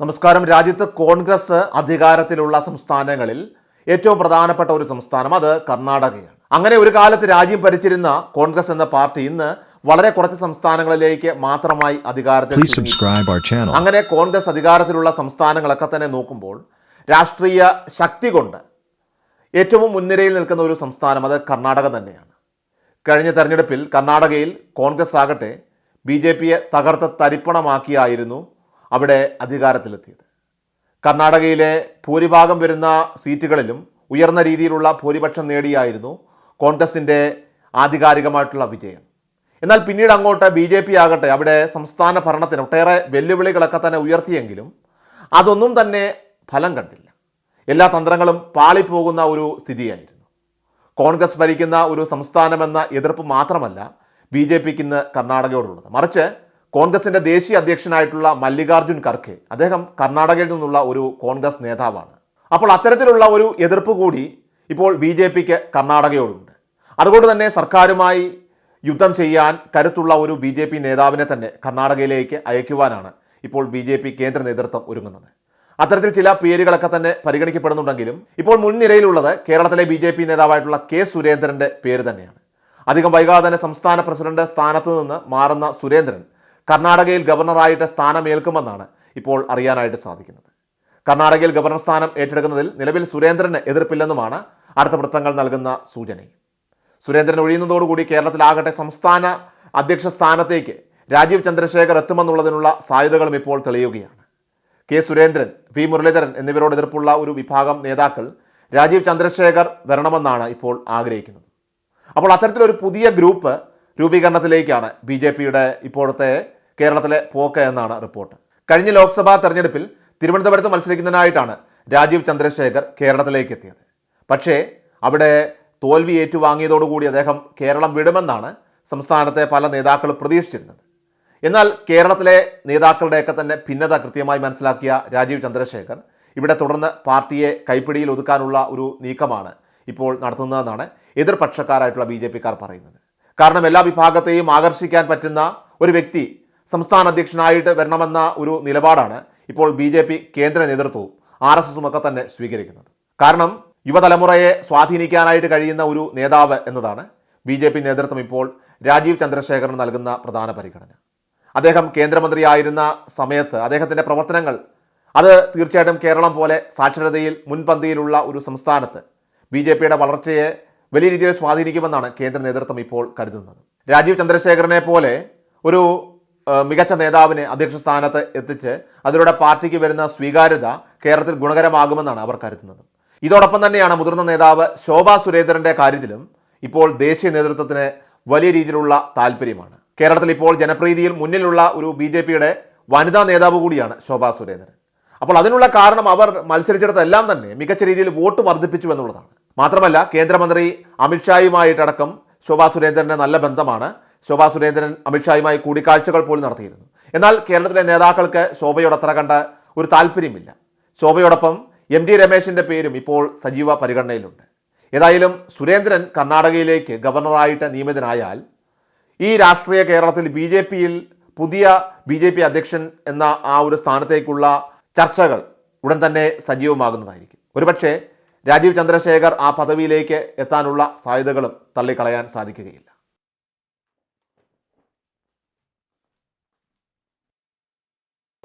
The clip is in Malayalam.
നമസ്കാരം. രാജ്യത്ത് കോൺഗ്രസ് അധികാരത്തിലുള്ള സംസ്ഥാനങ്ങളിൽ ഏറ്റവും പ്രധാനപ്പെട്ട ഒരു സംസ്ഥാനം അത് കർണാടകയാണ്. അങ്ങനെ ഒരു കാലത്ത് രാജ്യം ഭരിച്ചിരുന്ന കോൺഗ്രസ് എന്ന പാർട്ടി ഇന്ന് വളരെ കുറച്ച് സംസ്ഥാനങ്ങളിലേക്ക് മാത്രമായി അധികാരത്തിൽ. അങ്ങനെ കോൺഗ്രസ് അധികാരത്തിലുള്ള സംസ്ഥാനങ്ങളൊക്കെ തന്നെ നോക്കുമ്പോൾ രാഷ്ട്രീയ ശക്തി കൊണ്ട് ഏറ്റവും മുൻനിരയിൽ നിൽക്കുന്ന ഒരു സംസ്ഥാനം അത് കർണാടക തന്നെയാണ്. കഴിഞ്ഞ തെരഞ്ഞെടുപ്പിൽ കർണാടകയിൽ കോൺഗ്രസ് ആകട്ടെ ബി ജെ പിയെ തകർത്ത് തരിപ്പണമാക്കിയായിരുന്നു അവിടെ അധികാരത്തിലെത്തിയത്. കർണാടകയിലെ ഭൂരിഭാഗം വരുന്ന സീറ്റുകളിലും ഉയർന്ന രീതിയിലുള്ള ഭൂരിപക്ഷം നേടിയായിരുന്നു കോൺഗ്രസിന്റെ ആധികാരികമായിട്ടുള്ള വിജയം. എന്നാൽ പിന്നീട് അങ്ങോട്ട് ബി ജെ പി ആകട്ടെ അവിടെ സംസ്ഥാന ഭരണത്തിന് ഒട്ടേറെ വെല്ലുവിളികളൊക്കെ തന്നെ ഉയർത്തിയെങ്കിലും അതൊന്നും തന്നെ ഫലം കണ്ടില്ല. എല്ലാ തന്ത്രങ്ങളും പാളിപ്പോകുന്ന ഒരു സ്ഥിതിയായിരുന്നു. കോൺഗ്രസ് ഭരിക്കുന്ന ഒരു സംസ്ഥാനമെന്ന എതിർപ്പ് മാത്രമല്ല ബി ജെ പിക്ക് ഇന്ന് കർണാടകയോടുള്ളത്. മറിച്ച് കോൺഗ്രസിന്റെ ദേശീയ അധ്യക്ഷനായിട്ടുള്ള മല്ലികാർജുൻ ഖർഖെ അദ്ദേഹം കർണാടകയിൽ നിന്നുള്ള ഒരു കോൺഗ്രസ് നേതാവാണ്. അപ്പോൾ അത്തരത്തിലുള്ള ഒരു എതിർപ്പ് കൂടി ഇപ്പോൾ ബി ജെ പിക്ക് കർണാടകയോടുണ്ട്. അതുകൊണ്ട് തന്നെ സർക്കാരുമായി യുദ്ധം ചെയ്യാൻ കരുത്തുള്ള ഒരു ബി ജെ പി നേതാവിനെ തന്നെ കർണാടകയിലേക്ക് അയക്കുവാനാണ് ഇപ്പോൾ ബി ജെ പി കേന്ദ്ര നേതൃത്വം ഒരുങ്ങുന്നത്. അത്തരത്തിൽ ചില പേരുകളൊക്കെ തന്നെ പരിഗണിക്കപ്പെടുന്നുണ്ടെങ്കിലും ഇപ്പോൾ മുൻനിരയിലുള്ളത് കേരളത്തിലെ ബി ജെ പി നേതാവായിട്ടുള്ള കെ സുരേന്ദ്രന്റെ പേര് തന്നെയാണ്. അധികം വൈകാതെ തന്നെ സംസ്ഥാന പ്രസിഡന്റ് സ്ഥാനത്ത് നിന്ന് മാറുന്ന സുരേന്ദ്രൻ കർണാടകയിൽ ഗവർണറായിട്ട് സ്ഥാനമേൽക്കുമെന്നാണ് ഇപ്പോൾ അറിയാനായിട്ട് സാധിക്കുന്നത്. കർണാടകയിൽ ഗവർണർ സ്ഥാനം ഏറ്റെടുക്കുന്നതിൽ നിലവിൽ സുരേന്ദ്രന് എതിർപ്പില്ലെന്നുമാണ് അടുത്ത വൃത്തങ്ങൾ നൽകുന്ന സൂചനയും. സുരേന്ദ്രൻ ഒഴിയുന്നതോടുകൂടി കേരളത്തിലാകട്ടെ സംസ്ഥാന അധ്യക്ഷ സ്ഥാനത്തേക്ക് രാജീവ് ചന്ദ്രശേഖർ എത്തുമെന്നുള്ളതിനുള്ള സാധ്യതകളും ഇപ്പോൾ തെളിയുകയാണ്. കെ സുരേന്ദ്രൻ വി മുരളീധരൻ എന്നിവരോട് എതിർപ്പുള്ള ഒരു വിഭാഗം നേതാക്കൾ രാജീവ് ചന്ദ്രശേഖർ വരണമെന്നാണ് ഇപ്പോൾ ആഗ്രഹിക്കുന്നത്. അപ്പോൾ അത്തരത്തിലൊരു പുതിയ ഗ്രൂപ്പ് രൂപീകരണത്തിലേക്കാണ് ബി ജെ പിയുടെ ഇപ്പോഴത്തെ കേരളത്തിലെ പോക്ക് എന്നാണ് റിപ്പോർട്ട്. കഴിഞ്ഞ ലോക്സഭാ തെരഞ്ഞെടുപ്പിൽ തിരുവനന്തപുരത്ത് മത്സരിക്കുന്നതിനായിട്ടാണ് രാജീവ് ചന്ദ്രശേഖർ കേരളത്തിലേക്ക് എത്തിയത് പക്ഷേ അവിടെ തോൽവി ഏറ്റുവാങ്ങിയതോടുകൂടി അദ്ദേഹം കേരളം വിടുമെന്നാണ് സംസ്ഥാനത്തെ പല നേതാക്കളും പ്രതീക്ഷിച്ചിരുന്നത്. എന്നാൽ കേരളത്തിലെ നേതാക്കളുടെയൊക്കെ തന്നെ ഭിന്നത കൃത്യമായി മനസ്സിലാക്കിയ രാജീവ് ചന്ദ്രശേഖർ ഇവിടെ തുടർന്ന് പാർട്ടിയെ കൈപ്പിടിയിൽ ഒതുക്കാനുള്ള ഒരു നീക്കമാണ് ഇപ്പോൾ നടത്തുന്നതെന്നാണ് എതിർപക്ഷക്കാരായിട്ടുള്ള ബി ജെ പിക്കാർ പറയുന്നത്. കാരണം എല്ലാ വിഭാഗത്തെയും ആകർഷിക്കാൻ പറ്റുന്ന ഒരു വ്യക്തി സംസ്ഥാന അധ്യക്ഷനായിട്ട് വരണമെന്ന ഒരു നിലപാടാണ് ഇപ്പോൾ ബി ജെ പി കേന്ദ്ര നേതൃത്വവും ആർ എസ് എസും ഒക്കെ തന്നെ സ്വീകരിക്കുന്നത്. കാരണം യുവതലമുറയെ സ്വാധീനിക്കാനായിട്ട് കഴിയുന്ന ഒരു നേതാവ് എന്നതാണ് ബി ജെ പി നേതൃത്വം ഇപ്പോൾ രാജീവ് ചന്ദ്രശേഖരൻ നൽകുന്ന പ്രധാന പരിഗണന. അദ്ദേഹം കേന്ദ്രമന്ത്രിയായിരുന്ന സമയത്ത് അദ്ദേഹത്തിന്റെ പ്രവർത്തനങ്ങൾ അത് തീർച്ചയായിട്ടും കേരളം പോലെ സാക്ഷരതയിൽ മുൻപന്തിയിലുള്ള ഒരു സംസ്ഥാനത്ത് ബി ജെ പിയുടെ വളർച്ചയെ വലിയ രീതിയിൽ സ്വാധീനിക്കുമെന്നാണ് കേന്ദ്ര നേതൃത്വം ഇപ്പോൾ കരുതുന്നത്. രാജീവ് ചന്ദ്രശേഖരനെ പോലെ ഒരു മികച്ച നേതാവിനെ അധ്യക്ഷ സ്ഥാനത്ത് എത്തിച്ച് അതിലൂടെ പാർട്ടിക്ക് വരുന്ന സ്വീകാര്യത കേരളത്തിൽ ഗുണകരമാകുമെന്നാണ് അവർ കരുതുന്നത്. ഇതോടൊപ്പം തന്നെയാണ് മുതിർന്ന നേതാവ് ശോഭാ സുരേന്ദ്രന്റെ കാര്യത്തിലും ഇപ്പോൾ ദേശീയ നേതൃത്വത്തിന് വലിയ രീതിയിലുള്ള താല്പര്യമാണ്. കേരളത്തിൽ ഇപ്പോൾ ജനപ്രീതിയിൽ മുന്നിലുള്ള ഒരു ബി ജെ പിയുടെ വനിതാ നേതാവ് കൂടിയാണ് ശോഭാ സുരേന്ദ്രൻ. അപ്പോൾ അതിനുള്ള കാരണം അവർ മത്സരിച്ചിടത്തെല്ലാം തന്നെ മികച്ച രീതിയിൽ വോട്ട് വർദ്ധിപ്പിച്ചു എന്നുള്ളതാണ്. മാത്രമല്ല കേന്ദ്രമന്ത്രി അമിത്ഷായുമായിട്ടടക്കം ശോഭാ സുരേന്ദ്രന്റെ നല്ല ബന്ധമാണ് ശോഭാ സുരേന്ദ്രൻ അമിത്ഷായുമായി കൂടിക്കാഴ്ചകൾ പോലും നടത്തിയിരുന്നു. എന്നാൽ കേരളത്തിലെ നേതാക്കൾക്ക് ശോഭയോട് അത്ര കണ്ട ഒരു താല്പര്യമില്ല. ശോഭയോടൊപ്പം എം ടി രമേശിന്റെ പേരും ഇപ്പോൾ സജീവ പരിഗണനയിലുണ്ട്. ഏതായാലും സുരേന്ദ്രൻ കർണാടകയിലേക്ക് ഗവർണറായിട്ട് നിയമിതനായാൽ ഈ രാഷ്ട്രീയ കേരളത്തിൽ ബി ജെ പിയിൽ പുതിയ ബി ജെ പി അധ്യക്ഷൻ എന്ന ആ ഒരു സ്ഥാനത്തേക്കുള്ള ചർച്ചകൾ ഉടൻ തന്നെ സജീവമാകുന്നതായിരിക്കും. ഒരുപക്ഷേ രാജീവ് ചന്ദ്രശേഖർ ആ പദവിയിലേക്ക് എത്താനുള്ള സാധ്യതകളും തള്ളിക്കളയാൻ സാധിക്കുകയില്ല.